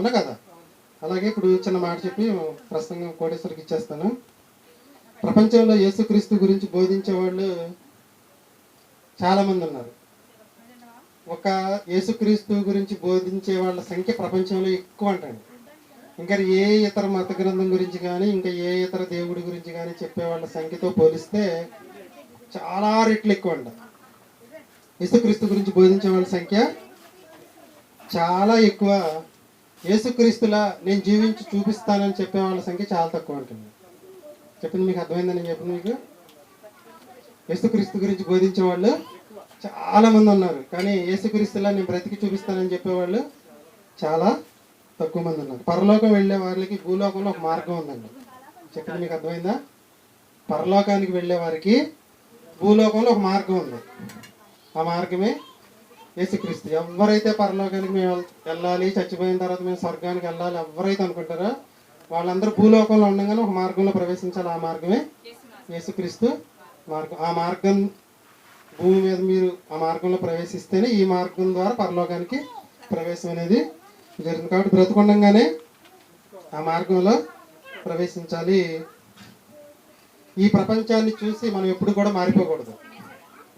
అవునా కదా? అలాగే ఇప్పుడు చిన్న మాట చెప్పి ప్రసంగం కోటేశ్వరికి ఇచ్చేస్తాను. ప్రపంచంలో యేసుక్రీస్తు గురించి బోధించే వాళ్ళు చాలామంది ఉన్నారు. ఒక యేసుక్రీస్తు గురించి బోధించే వాళ్ళ సంఖ్య ప్రపంచంలో ఎక్కువ అంటండి. ఇంకా ఏ ఇతర మత గ్రంథం గురించి కానీ ఇంకా ఏ ఇతర దేవుడి గురించి కానీ చెప్పే వాళ్ళ సంఖ్యతో పోలిస్తే చాలా రెట్లు ఎక్కువ అంట. యేసుక్రీస్తు గురించి బోధించే వాళ్ళ సంఖ్య చాలా ఎక్కువ యేసుక్రీస్తులా నేను జీవించి చూపిస్తానని చెప్పే వాళ్ళ సంఖ్య చాలా తక్కువ ఉంటుంది చెప్పింది మీకు అర్థమైందని నేను చెప్పింది మీకు. యేసుక్రీస్తు గురించి బోధించే వాళ్ళు చాలామంది ఉన్నారు. కానీ యేసుక్రీస్తులా నేను బ్రతికి చూపిస్తానని చెప్పేవాళ్ళు చాలా తక్కువ మంది ఉన్నారు. పరలోకం వెళ్ళే వారికి భూలోకంలో ఒక మార్గం ఉందండి. చెప్పింది మీకు అర్థమైందా? పరలోకానికి వెళ్ళే వారికి భూలోకంలో ఒక మార్గం ఉంది. ఆ మార్గమే యేసుక్రీస్తు. ఎవరైతే పరలోకానికి మేము వెళ్ళాలి చచ్చిపోయిన తర్వాత మేము స్వర్గానికి వెళ్ళాలి ఎవరైతే అనుకుంటారో వాళ్ళందరూ భూలోకంలో ఉండగానే ఒక మార్గంలో ప్రవేశించాలి. ఆ మార్గమే యేసుక్రీస్తు మార్గం. ఆ మార్గం భూమి మీద మీరు ఆ మార్గంలో ప్రవేశిస్తేనే ఈ మార్గం ద్వారా పరలోకానికి ప్రవేశం అనేది జరుగుతుంది. కాబట్టి బ్రతుకుండగానే ఆ మార్గంలో ప్రవేశించాలి. ఈ ప్రపంచాన్ని చూసి మనం ఎప్పుడు కూడా మారిపోకూడదు.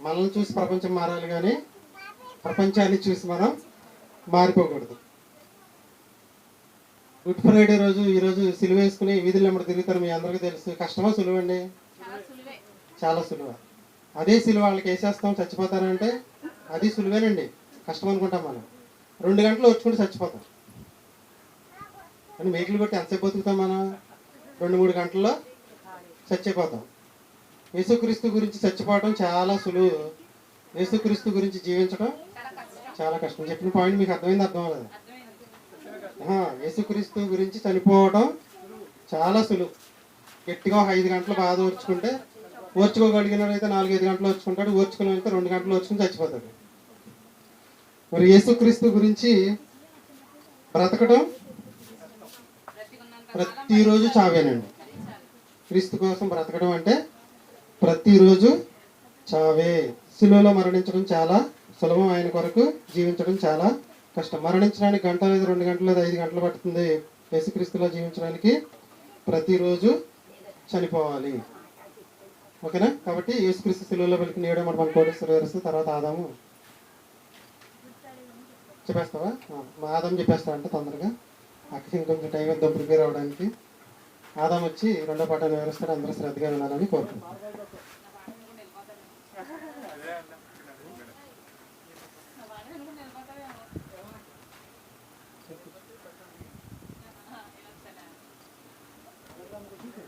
మనల్ని చూసి ప్రపంచం మారాలి కానీ ప్రపంచాన్ని చూసి మనం మారిపోకూడదు. గుడ్ ఫ్రైడే రోజు ఈ రోజు సిలువ వేసుకుని వీధులు వెంబడి తిరుగుతారు మీ అందరికీ తెలుసు. కష్టమా సులువు అండి? చాలా సులువ. అదే సిలువ వాళ్ళకి వేసేస్తాం చచ్చిపోతారంటే అది సులువేనండి. కష్టం అనుకుంటాం మనం. రెండు గంటలు వచ్చుకుంటే చచ్చిపోతాం. కానీ మేకలు కొట్టి ఎంతసేపు బతుకుతాం మనం? రెండు మూడు గంటల్లో చచ్చిపోతాం. యేసుక్రీస్తు గురించి చచ్చిపోవడం చాలా సులువు. యేసుక్రీస్తు గురించి జీవించడం చాలా కష్టం. చెప్పిన పాయింట్ మీకు అర్థమైంది అర్థం అవ్వలేదు? యేసుక్రీస్తు గురించి చనిపోవడం చాలా సులువు. గట్టిగా ఒక ఐదు గంటలు బాధ ఓర్చుకుంటే ఓర్చుకోగలిగిన అయితే నాలుగైదు గంటలు ఓర్చుకుంటాడు ఓర్చుకుని రెండు గంటలు ఓర్చుకుని చచ్చిపోతాడు. మరి యేసుక్రీస్తు గురించి బ్రతకడం ప్రతిరోజు చావేనండి. క్రీస్తు కోసం బ్రతకడం అంటే ప్రతిరోజు చావే. సిలువలో మరణించడం చాలా సులభం. ఆయన కొరకు జీవించడం చాలా కష్టం. మరణించడానికి గంట లేదు రెండు గంటలు లేదు ఐదు గంటలు పడుతుంది. యేసుక్రీస్తులో జీవించడానికి ప్రతిరోజు చనిపోవాలి. ఓకేనా? కాబట్టి యేసుక్రీస్తు సిలువలో వెలికి నేడే మనం మన కోటేశ్వర తర్వాత ఆదాము చెప్పేస్తావా? మా ఆదాం చెప్పేస్తా అంటే తొందరగా. అక్కడికి ఇంకొంచెం టైం ఇద్దాం ప్రిపేర్ అవ్వడానికి. ఆదాం వచ్చి రెండో పాఠాన్ని వివరిస్తాడు. అందరూ శ్రద్ధగా వినాలని కోరుకుంటున్నాను Thank you.